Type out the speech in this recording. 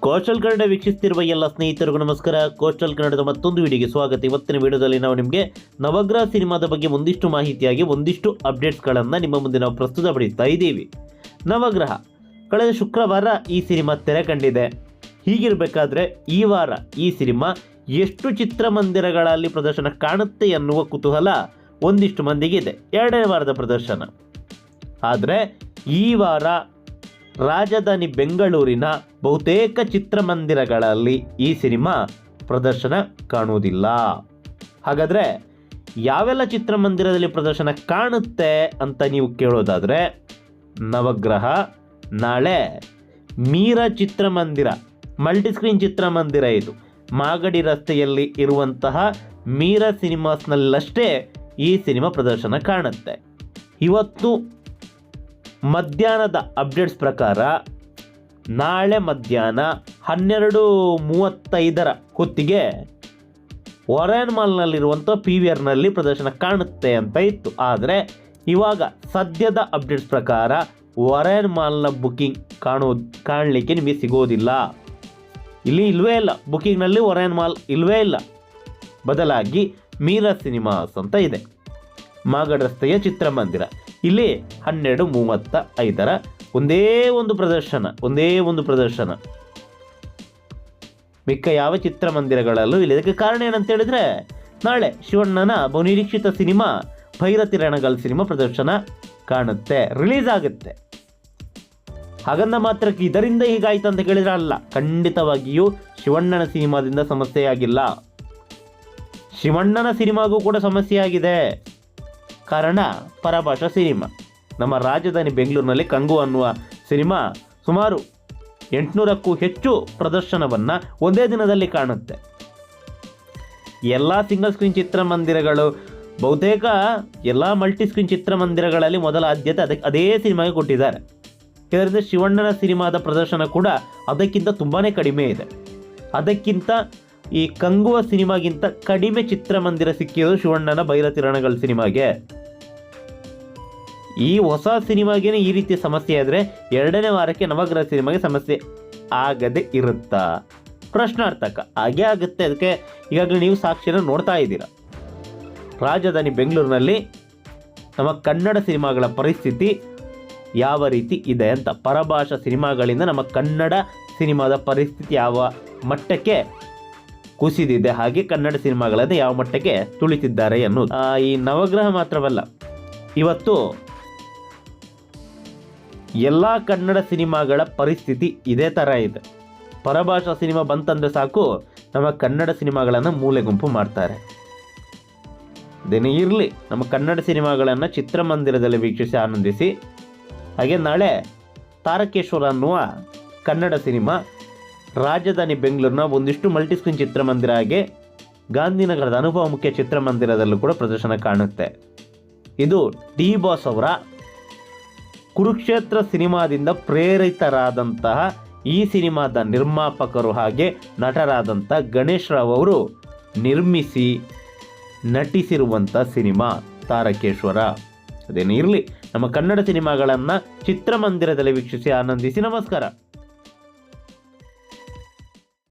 Coastal Kannada ವೀಕ್ಷಿಸ್ತಿರುವ ಎಲ್ಲ ಸ್ನೇಹಿತರಿಗೂ ನಮಸ್ಕಾರ. ಕೋಸ್ಟಲ್ ಕನ್ನಡದ ಮತ್ತೊಂದು ವಿಡಿಯೋಗೆ ಸ್ವಾಗತ. ಇವತ್ತಿನ ವಿಡಿಯೋದಲ್ಲಿ ನಾವು ನಿಮಗೆ ನವಗ್ರಹ ಸಿನಿಮಾದ ಬಗ್ಗೆ ಒಂದಿಷ್ಟು ಮಾಹಿತಿಯಾಗಿ, ಒಂದಿಷ್ಟು ಅಪ್ಡೇಟ್ಸ್ಗಳನ್ನು ನಿಮ್ಮ ಮುಂದೆ ನಾವು ಪ್ರಸ್ತುತ ಪಡಿಸ್ತಾ ಇದ್ದೀವಿ. ನವಗ್ರಹ. ಕಳೆದ ಶುಕ್ರವಾರ ಈ ಸಿನಿಮಾ ತೆರೆ ಕಂಡಿದೆ. ಹೀಗಿರಬೇಕಾದ್ರೆ ಈ ವಾರ ಈ ಸಿನಿಮಾ ಎಷ್ಟು ಚಿತ್ರಮಂದಿರಗಳಲ್ಲಿ ಪ್ರದರ್ಶನ ಕಾಣುತ್ತೆ ಎನ್ನುವ ಕುತೂಹಲ ಒಂದಿಷ್ಟು ಮಂದಿಗೆ ಇದೆ ಎರಡನೇ ವಾರದ ಪ್ರದರ್ಶನ. ಆದರೆ ಈ ವಾರ ರಾಜಧಾನಿ ಬೆಂಗಳೂರಿನ ಬಹುತೇಕ ಚಿತ್ರಮಂದಿರಗಳಲ್ಲಿ ಈ ಸಿನಿಮಾ ಪ್ರದರ್ಶನ ಕಾಣುವುದಿಲ್ಲ. ಹಾಗಾದರೆ ಯಾವೆಲ್ಲ ಚಿತ್ರಮಂದಿರದಲ್ಲಿ ಪ್ರದರ್ಶನ ಕಾಣುತ್ತೆ ಅಂತ ನೀವು ಕೇಳೋದಾದರೆ, ನವಗ್ರಹ, ನಾಳೆ ಮೀರಾ ಚಿತ್ರಮಂದಿರ, ಮಲ್ಟಿಸ್ಕ್ರೀನ್ ಚಿತ್ರಮಂದಿರ ಇದು. ಮಾಗಡಿ ರಸ್ತೆಯಲ್ಲಿ ಇರುವಂತಹ ಮೀರಾ ಸಿನಿಮಾಸ್ನಲ್ಲಷ್ಟೇ ಈ ಸಿನಿಮಾ ಪ್ರದರ್ಶನ ಕಾಣುತ್ತೆ. ಇವತ್ತು ಮಧ್ಯಾಹ್ನದ ಅಪ್ಡೇಟ್ಸ್ ಪ್ರಕಾರ ನಾಳೆ ಮಧ್ಯಾಹ್ನ ಹನ್ನೆರಡು ಮೂವತ್ತೈದರ ಹೊತ್ತಿಗೆ ಒರೇನ್ ಮಾಲ್ನಲ್ಲಿರುವಂಥ ಪಿ ವಿ ಆರ್ನಲ್ಲಿ ಪ್ರದರ್ಶನ ಕಾಣುತ್ತೆ ಅಂತ ಇತ್ತು. ಆದರೆ ಇವಾಗ ಸದ್ಯದ ಅಪ್ಡೇಟ್ಸ್ ಪ್ರಕಾರ ಒರೇನ್ ಮಾಲ್ನ ಬುಕ್ಕಿಂಗ್ ಕಾಣೋ ಕಾಣಲಿಕ್ಕೆ ನಿಮಗೆ ಸಿಗೋದಿಲ್ಲ. ಇಲ್ಲಿ ಇಲ್ಲವೇ ಇಲ್ಲ. ಬುಕ್ಕಿಂಗ್ನಲ್ಲಿ ಒರೇನ್ ಮಾಲ್ ಇಲ್ಲವೇ ಇಲ್ಲ. ಬದಲಾಗಿ ಮೀರಾ ಸಿನಿಮಾಸ್ ಅಂತ ಇದೆ. ಮಾಗಡ ರಸ್ತೆಯ ಚಿತ್ರಮಂದಿರ. ಇಲ್ಲಿ ಹನ್ನೆರಡು ಮೂವತ್ತ ಐದರ ಒಂದೇ ಒಂದು ಪ್ರದರ್ಶನ, ಒಂದೇ ಒಂದು ಪ್ರದರ್ಶನ. ಮಿಕ್ಕ ಯಾವ ಚಿತ್ರಮಂದಿರಗಳಲ್ಲೂ ಇಲ್ಲ ಇದಕ್ಕೆ ಕಾರಣ ಏನಂತ ಹೇಳಿದ್ರೆ, ನಾಳೆ ಶಿವಣ್ಣನ ಬಹುನಿರೀಕ್ಷಿತ ಸಿನಿಮಾ ಭೈರತಿ ರಣಗಲ್ ಸಿನಿಮಾ ಪ್ರದರ್ಶನ ಕಾಣುತ್ತೆ, ರಿಲೀಸ್ ಆಗುತ್ತೆ. ಹಾಗಂದ ಮಾತ್ರಕ್ಕೆ ಇದರಿಂದ ಹೀಗಾಯ್ತು ಅಂತ ಕೇಳಿದ್ರೆ ಅಲ್ಲ, ಖಂಡಿತವಾಗಿಯೂ ಶಿವಣ್ಣನ ಸಿನಿಮಾದಿಂದ ಸಮಸ್ಯೆಯಾಗಿಲ್ಲ. ಶಿವಣ್ಣನ ಸಿನಿಮಾಗೂ ಕೂಡ ಸಮಸ್ಯೆ ಆಗಿದೆ ಕಾರಣ ಪರಭಾಷಾ ಸಿನಿಮಾ. ನಮ್ಮ ರಾಜಧಾನಿ ಬೆಂಗಳೂರಿನಲ್ಲಿ ಕಂಗು ಅನ್ನುವ ಸಿನಿಮಾ ಸುಮಾರು ಎಂಟುನೂರಕ್ಕೂ ಹೆಚ್ಚು ಪ್ರದರ್ಶನವನ್ನು ಒಂದೇ ದಿನದಲ್ಲಿ ಕಾಣುತ್ತೆ. ಎಲ್ಲ ಸಿಂಗಲ್ ಸ್ಕ್ರೀನ್ ಚಿತ್ರಮಂದಿರಗಳು, ಬಹುತೇಕ ಎಲ್ಲ ಮಲ್ಟಿ ಸ್ಕ್ರೀನ್ ಚಿತ್ರಮಂದಿರಗಳಲ್ಲಿ ಮೊದಲ ಆದ್ಯತೆ ಅದಕ್ಕೆ ಅದೇ ಸಿನಿಮಾಗೆ ಕೊಟ್ಟಿದ್ದಾರೆ. ಇದರಿಂದ ಶಿವಣ್ಣನ ಸಿನಿಮಾದ ಪ್ರದರ್ಶನ ಕೂಡ ಅದಕ್ಕಿಂತ ತುಂಬಾ ಕಡಿಮೆ ಇದೆ. ಅದಕ್ಕಿಂತ ಈ ಕಂಗುವ ಸಿನಿಮಾಗಿಂತ ಕಡಿಮೆ ಚಿತ್ರಮಂದಿರ ಸಿಕ್ಕಿರೋದು ಶಿವಣ್ಣನ ಬೈರತಿರಣಗಳ ಸಿನಿಮಾಗೆ. ಈ ಹೊಸ ಸಿನಿಮಾಗೇನೆ ಈ ರೀತಿ ಸಮಸ್ಯೆ ಆದರೆ ಎರಡನೇ ವಾರಕ್ಕೆ ನವಗ್ರಹ ಸಿನಿಮಾಗೆ ಸಮಸ್ಯೆ ಆಗದೆ ಇರುತ್ತಾ. ಪ್ರಶ್ನಾರ್ಥಕ, ಹಾಗೆ ಆಗುತ್ತೆ. ಅದಕ್ಕೆ ಈಗಾಗಲೇ ನೀವು ಸಾಕ್ಷಿನ ನೋಡ್ತಾ ಇದ್ದೀರಾ. ರಾಜಧಾನಿ ಬೆಂಗಳೂರಿನಲ್ಲಿ ನಮ್ಮ ಕನ್ನಡ ಸಿನಿಮಾಗಳ ಪರಿಸ್ಥಿತಿ ಯಾವ ರೀತಿ ಇದೆ ಅಂತ. ಪರಭಾಷಾ ಸಿನಿಮಾಗಳಿಂದ ನಮ್ಮ ಕನ್ನಡ ಸಿನಿಮಾದ ಪರಿಸ್ಥಿತಿ ಯಾವ ಮಟ್ಟಕ್ಕೆ ಕುಸಿದಿದೆ, ಹಾಗೆ ಕನ್ನಡ ಸಿನಿಮಾಗಳನ್ನು ಯಾವ ಮಟ್ಟಕ್ಕೆ ತುಳಿತಿದ್ದಾರೆ ಎನ್ನುವುದು ಈ ನವಗ್ರಹ ಮಾತ್ರವಲ್ಲ, ಇವತ್ತು ಎಲ್ಲ ಕನ್ನಡ ಸಿನಿಮಾಗಳ ಪರಿಸ್ಥಿತಿ ಇದೇ ಥರ ಇದೆ. ಪರಭಾಷಾ ಸಿನಿಮಾ ಬಂತಂದರೆ ಸಾಕು, ನಮ್ಮ ಕನ್ನಡ ಸಿನಿಮಾಗಳನ್ನು ಮೂಲೆ ಗುಂಪು ಮಾಡ್ತಾರೆ. ದಿನ ಇರಲಿ, ನಮ್ಮ ಕನ್ನಡ ಸಿನಿಮಾಗಳನ್ನು ಚಿತ್ರಮಂದಿರದಲ್ಲಿ ವೀಕ್ಷಿಸಿ ಆನಂದಿಸಿ. ಹಾಗೆ ನಾಳೆ ತಾರಕೇಶ್ವರ ಅನ್ನುವ ಕನ್ನಡ ಸಿನಿಮಾ ರಾಜಧಾನಿ ಬೆಂಗಳೂರಿನ ಒಂದಿಷ್ಟು ಮಲ್ಟಿಸ್ಕ್ರೀನ್ ಚಿತ್ರಮಂದಿರ ಹಾಗೆ ಗಾಂಧಿನಗರದ ಅನುಭವ ಮುಖ್ಯ ಚಿತ್ರಮಂದಿರದಲ್ಲೂ ಕೂಡ ಪ್ರದರ್ಶನ ಕಾಣುತ್ತೆ. ಇದು ಡಿ ಬಾಸ್ ಅವರ ಕುರುಕ್ಷೇತ್ರ ಸಿನಿಮಾದಿಂದ ಪ್ರೇರಿತರಾದಂತಹ ಈ ಸಿನಿಮಾದ ನಿರ್ಮಾಪಕರು ಹಾಗೆ ನಟರಾದಂಥ ಗಣೇಶ್ ರಾವ್ ಅವರು ನಿರ್ಮಿಸಿ ನಟಿಸಿರುವಂಥ ಸಿನಿಮಾ ತಾರಕೇಶ್ವರ. ಅದೇನೇ ಇರಲಿ, ನಮ್ಮ ಕನ್ನಡ ಸಿನಿಮಾಗಳನ್ನು ಚಿತ್ರಮಂದಿರದಲ್ಲಿ ವೀಕ್ಷಿಸಿ ಆನಂದಿಸಿ ನಮಸ್ಕಾರ.